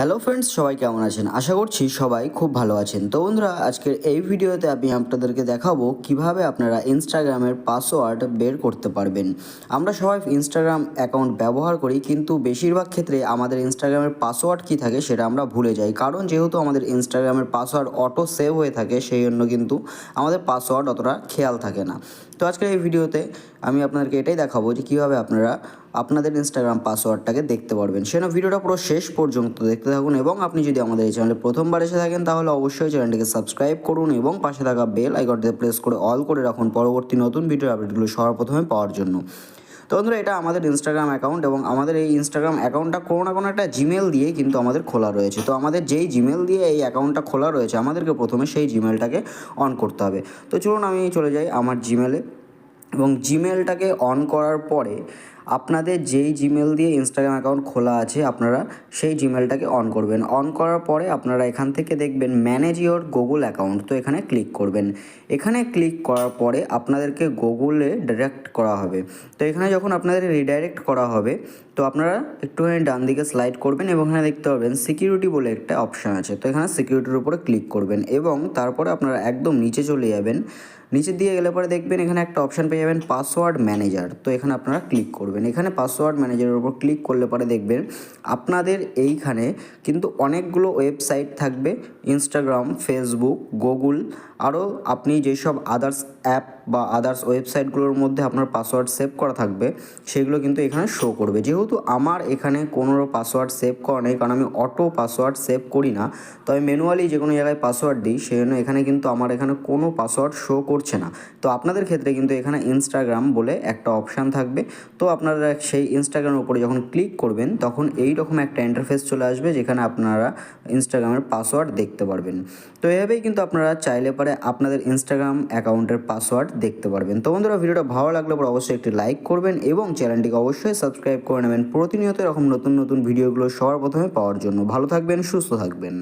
Hello friends সবাই কেমন আছেন? আশা করছি সবাই খুব ভালো আছেন। তো বন্ধুরা, আজকের এই ভিডিওতে আমি আপনাদেরকে দেখাবো কীভাবে আপনারা ইনস্টাগ্রামের পাসওয়ার্ড বের করতে পারবেন। আমরা সবাই ইনস্টাগ্রাম অ্যাকাউন্ট ব্যবহার করি, কিন্তু বেশিরভাগ ক্ষেত্রে আমাদের ইনস্টাগ্রামের পাসওয়ার্ড কী থাকে সেটা আমরা ভুলে যাই। কারণ যেহেতু আমাদের ইনস্টাগ্রামের পাসওয়ার্ড অটো সেভ হয়ে থাকে সেই জন্য কিন্তু আমাদের পাসওয়ার্ড অতটা খেয়াল থাকে না। তো আজকের এই ভিডিওতে আমি আপনাদেরকে এটাই দেখাবো যে কীভাবে আপনারা আপনাদের ইনস্টাগ্রাম পাসওয়ার্ডটাকে দেখতে পারবেন। সেজন্য ভিডিওটা পুরো শেষ পর্যন্ত দেখতে থাকুন এবং আপনি যদি আমাদের এই চ্যানেলে প্রথমবার এসে থাকেন, তাহলে অবশ্যই চ্যানেলটিকে সাবস্ক্রাইব করুন এবং পাশে থাকা বেল আইকনটিতে প্রেস করে অল করে রাখুন পরবর্তী নতুন ভিডিও আপডেটগুলো সবার প্রথমে পাওয়ার জন্য। তো বন্ধুরা, এটা আমাদের ইনস্টাগ্রাম অ্যাকাউন্ট এবং আমাদের এই ইনস্টাগ্রাম অ্যাকাউন্টটা কোনো না কোনো একটা জিমেল দিয়ে কিন্তু আমাদের খোলা রয়েছে। তো আমাদের যেই জিমেল দিয়ে এই অ্যাকাউন্টটা খোলা রয়েছে, আমাদেরকে প্রথমে সেই জিমেলটাকে অন করতে হবে। তো চলুন আমি চলে যাই আমার জিমেলে এবং জিমেলটাকে অন করার পরে আপনাদের যেই জিমেল দিয়ে ইনস্টাগ্রাম অ্যাকাউন্ট খোলা আছে, আপনারা সেই জিমেলটাকে অন করবেন। অন করার পরে আপনারা এখান থেকে দেখবেন ম্যানেজ ইওর গুগল অ্যাকাউন্ট তো এখানে ক্লিক করবেন। এখানে ক্লিক করার পরে আপনাদেরকে গুগলে ডিরেক্ট করা হবে। তো এখানে যখন আপনাদের রিডাইরেক্ট করা হবে, তো আপনারা একটুখানি ডান দিকে স্লাইড করবেন এবং এখানে দেখতে পাবেন সিকিউরিটি বলে একটা অপশান আছে। তো এখানে সিকিউরিটির উপরে ক্লিক করবেন এবং তারপরে আপনারা একদম নিচে চলে যাবেন। নিচে দিয়ে গেলে পরে দেখবেন এখানে একটা অপশান পেয়ে যাবেন পাসওয়ার্ড ম্যানেজার তো এখানে আপনারা ক্লিক করবেন। এখানে পাসওয়ার্ড ম্যানেজারের উপর ক্লিক করলে পরে দেখবেন আপনাদের এইখানে কিন্তু অনেকগুলো ওয়েবসাইট থাকবে। ইনস্টাগ্রাম ফেসবুক গুগল আরও আপনি যেসব আদার্স অ্যাপ বা আদার্স ওয়েবসাইটগুলোর মধ্যে আপনার পাসওয়ার্ড সেভ করা থাকবে, সেগুলো কিন্তু এখানে শো করবে। যেহেতু আমার এখানে কোনো পাসওয়ার্ড সেভ করা নেই, কারণ আমি অটো পাসওয়ার্ড সেভ করি না, তো আমি ম্যানুয়ালি যে কোনো জায়গায় পাসওয়ার্ড দিই সেই জন্য এখানে কিন্তু আমার এখানে কোনো পাসওয়ার্ড শো করছে না। তো আপনাদের ক্ষেত্রে কিন্তু এখানে ইনস্টাগ্রাম বলে একটা অপশান থাকবে। তো আপনারা সেই ইনস্টাগ্রামের উপরে যখন ক্লিক করবেন, তখন এই রকম একটা ইন্টারফেস চলে আসবে যেখানে আপনারা ইনস্টাগ্রামের পাসওয়ার্ড দেখতে পারবেন। তো এভাবেই কিন্তু আপনারা চাইলে পরে আপনাদের ইনস্টাগ্রাম অ্যাকাউন্টের পাসওয়ার্ড দেখতে পারবেন। তো বন্ধুরা, ভিডিওটা ভালো লাগলে পরে অবশ্যই একটি লাইক করবেন এবং চ্যানেলটিকে অবশ্যই সাবস্ক্রাইব করে নেবেন। প্রতিনিয়ত এরকম নতুন নতুন ভিডিওগুলো সবার প্রথমে পাওয়ার জন্য। ভালো থাকবেন, সুস্থ থাকবেন।